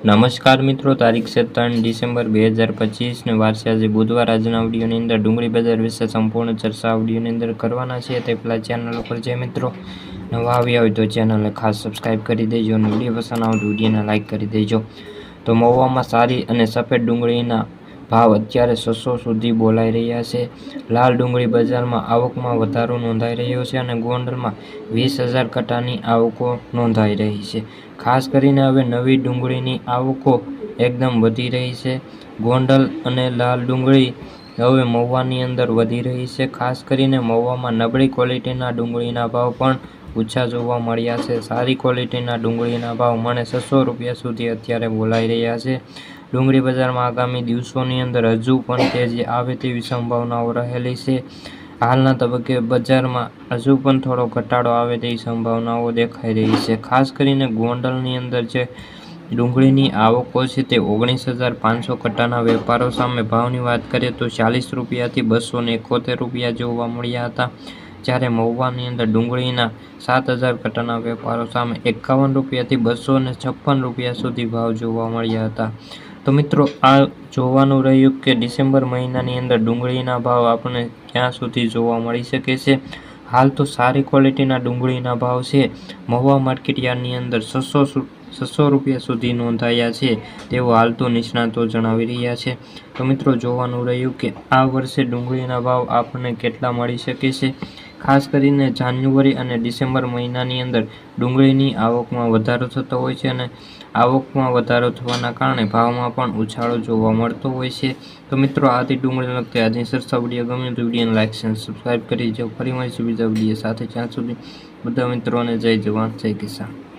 નમસ્કાર મિત્રો, તારીખ છે ત્રણ ડિસેમ્બર બે હજાર પચીસને વારસે આજે બુધવાર આજના આવડીઓની અંદર ડુંગળી બજાર વિશે સંપૂર્ણ ચર્ચા આવડીઓની અંદર કરવાના છે તે પહેલાં ચેનલ ઉપર જે મિત્રો નવા આવ્યા હોય તો ચેનલને ખાસ સબસ્ક્રાઈબ કરી દેજો અને વીડિયો પસંદ આવે તો વિડીયોને લાઇક કરી દેજો. તો મહુવામાં સારી અને સફેદ ડુંગળીના ભાવ અત્યારે છસો સુધી બોલાઈ રહ્યા છે. લાલ ડુંગળી બજારમાં આવકમાં વધારો નોંધાઈ રહ્યો છે અને ગોંડલમાં વીસ હજાર કટાની આવકો નોંધાઈ રહી છે. ખાસ કરીને હવે નવી ડુંગળીની આવકો એકદમ વધી રહી છે. ગોંડલ અને લાલ ડુંગળી હવે મહુવાની અંદર વધી રહી છે. ખાસ કરીને મહુવામાં નબળી ક્વોલિટીના ડુંગળીના ભાવ પણ ઓછા જોવા મળ્યા છે. સારી ક્વોલિટીના ડુંગળીના ભાવ મને છસો રૂપિયા સુધી અત્યારે બોલાઈ રહ્યા છે. ડુંગળી બજારમાં આગામી દિવસોની અંદર હજુ પણ તેજી આવે તેવી સંભાવનાઓ રહેલી છે. હાલના તબક્કે બજારમાં હજુ પણ થોડો ઘટાડો આવે તેવી સંભાવનાઓ દેખાઈ રહી છે. ખાસ કરીને ગોંડલની અંદર જે ડુંગળીની આવકો છે તે ઓગણીસ હજાર પાંચસો કટ્ટાના વેપારો સામે ભાવની વાત કરીએ તો ચાલીસ રૂપિયાથી બસો ને એકોતેર રૂપિયા જોવા મળ્યા હતા, જ્યારે મહુવાની અંદર ડુંગળીના સાત હજાર કટ્ટાના વેપારો સામે એકાવન રૂપિયાથી બસો ને છપ્પન રૂપિયા સુધી ભાવ જોવા મળ્યા હતા. તો મિત્રો, આ જોવાનું રહ્યું કે ડિસેમ્બર મહિનાની અંદર ડુંગળીના ભાવ આપણને ક્યાં સુધી જોવા મળી શકે છે? હાલ તો સારી ક્વોલિટીના ડુંગળીના ભાવ છે. મહુવા માર્કેટયાર્ડની અંદર છસો છસો રૂપિયા સુધી નોંધાયા છે. તેઓ હાલ તો નિષ્ણાતો જણાવી રહ્યા છે. તો મિત્રો, જોવાનું રહ્યું કે આ વર્ષે ડુંગળીના ભાવ આપણને કેટલા મળી શકે છે? ખાસ કરીને જાન્યુઆરી અને ડિસેમ્બર મહિનાની અંદર ડુંગળીની આવકમાં વધારો થતો હોય છે અને આવકમાં વધારો થવાના કારણે ભાવમાં પણ ઉછાળો જોવા મળતો હોય છે. તો મિત્રો, આથી ડુંગળી લગતી આજની સરસા વીડિયો ગમે તો વિડીયોને લાઇક અને સબસ્ક્રાઈબ કરી જાઓ ફરી મળીશું બીજા વીડિયો સાથે. જ્યાં સુધી બધા મિત્રોને જય જવાન, જય કિસાન.